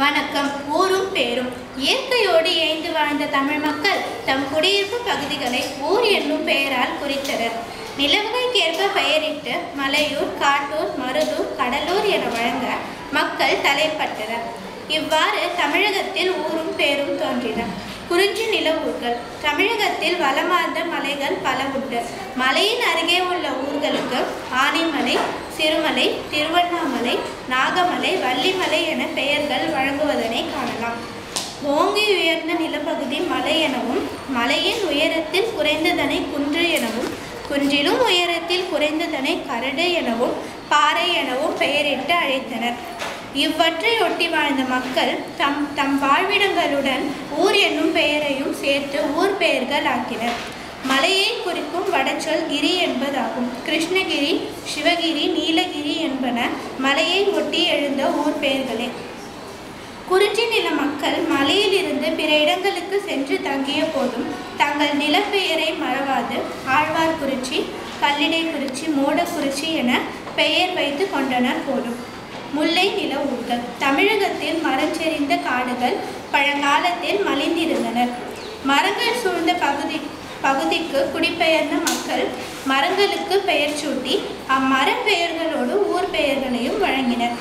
வணக்கம். ஊரும் பேரும். இயற்கையோடு இயைந்து வாழ்ந்த தமிழ் மக்கள் தம் குடியிருப்பு பகுதிகளை ஊர் என்னும் பெயரால் குறித்தனர். நிலவுகைக்கேற்ப பெயரிட்டு மலையூர் காட்டூர் மருதூர் கடலூர் என வழங்க மக்கள் தலைப்பட்டனர். இவ்வாறு தமிழகத்தில் ஊரும் பேரும் தோன்றின. குறிஞ்சி நில ஊர்கள் தமிழகத்தில் வளமார்ந்த மலைகள் பல உண்டு. மலையின் அருகே உள்ள ஊர்களுக்கு ஆனைமலை சிறுமலை திருவண்ணாமலை மலை வள்ளிமலை என பெயர்கள் வழங்குவதனை காணலாம். ஓங்கி உயர்ந்த நிலப்பகுதி மலை எனவும் மலையின் உயரத்தில் குறைந்ததனை குன்று எனவும் குன்றிலும் உயரத்தில் குறைந்ததனை கரடு எனவும் பாறை எனவும் பெயரிட்டு அழைத்தனர். இவ்வற்றை ஒட்டி வாழ்ந்த மக்கள் தம் தம் வாழ்விடங்களுடன் ஊர் என்னும் பெயரையும் சேர்த்து ஊர் பெயர்கள் ஆக்கினர். மலையை குறிக்கும் வடச்சொல் கிரி என்பதாகும். கிருஷ்ணகிரி சிவகிரி நீலகிரி என்பன மலையை ஒட்டி எழுந்த ஊர் பெயர்களே. குறிஞ்சி நில மக்கள் மலையிலிருந்து பிற இடங்களுக்கு சென்று தங்கிய போதும் தங்கள் நிலப்பெயரை மறவாது. ஆழ்வார்குறிச்சி கல்லிடைக்குறிச்சி மோடக்குறிச்சி என பெயர் வைத்து கொண்டனர் போலும் முல்லை நில ஊர்கள். தமிழகத்தில் மரம் செறிந்த காடுகள் பழங்காலத்தில் மலிந்திருந்தனர் மரங்கள் சூழ்ந்த பகுதி பகுதிக்கு குடிபெயர்ந்த மக்கள் மரங்களுக்கு பெயர் சூட்டி அம்மர பெயர்களோடு ஊர் பெயர்களையும் வழங்கினர்.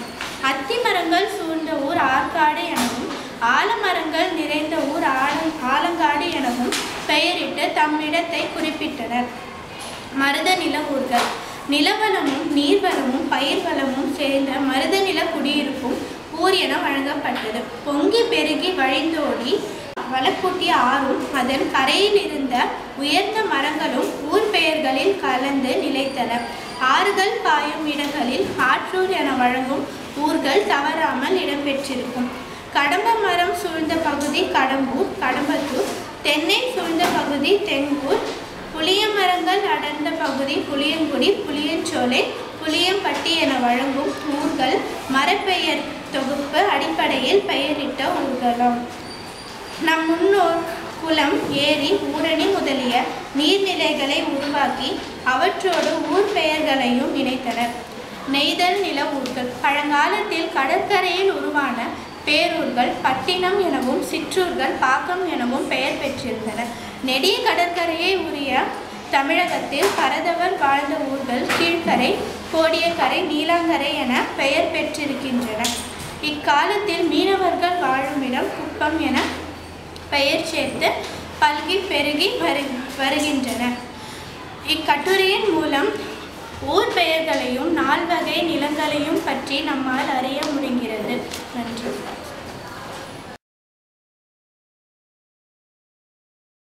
அத்தி மரங்கள் சூழ்ந்த ஊர் ஆற்காடு எனவும் ஆலமரங்கள் நிறைந்த ஊர் ஆல ஆலங்காடு எனவும் பெயரிட்டு தம்மிடத்தை குறிப்பிட்டனர். மருத நில ஊர்கள். நிலவளமும் நீர்வளமும் பயிர் வளமும் சேர்ந்த மருத நில குடியிருப்பும் ஊர் என வழங்கப்பட்டது. பொங்கி பெருகி வழிந்தோடி வளக்கூட்டிய ஆறும் அதன் கரையில் இருந்த உயர்ந்த மரங்களும் ஊர் பெயர்களில் கலந்து நிலைத்தன. ஆறுகள் பாயும் இடங்களில் ஆற்றூர் என வழங்கும் ஊர்கள் தவறாமல் இடம்பெற்றிருக்கும். கடம்ப மரம் சூழ்ந்த பகுதி கடம்பூர் கடம்பத்தூர் தென்னை சூழ்ந்த பகுதி தென்கூர் புளிய மரங்கள் அடர்ந்த பகுதி புளியங்குடி புளியஞ்சோலை புளியம்பட்டி என வழங்கும் ஊர்கள் மரப்பெயர் தொகுப்பு அடிப்படையில் பெயரிட்ட ஊர்களாம். நம் முன்னோர் குளம் ஏரி ஊரணி முதலிய நீர்நிலைகளை உருவாக்கி அவற்றோடு ஊர் பெயர்களையும் இணைத்தனர். நெய்தல் நில ஊர்கள். பழங்காலத்தில் கடற்கரையில் உருவான பேரூர்கள் பட்டினம் எனவும் சிற்றூர்கள் பாக்கம் எனவும் பெயர் பெற்றிருந்தன. நெடிய கடற்கரையை உரிய தமிழகத்தில் பரதவர் வாழ்ந்த ஊர்கள் கீழ்கரை கோடியக்கரை நீலாங்கரை என பெயர் பெற்றிருக்கின்றன. இக்காலத்தில் மீனவர்கள் வாழும் இடம் குப்பம் என பெயர் சேர்த்து பல்கி பெருகி வரு வருகின்றன. இக்கட்டுரையின் மூலம் ஊர் பெயர்களையும் நால்வகை நிலங்களையும் பற்றி நம்மால் அறிய முடிகிறது.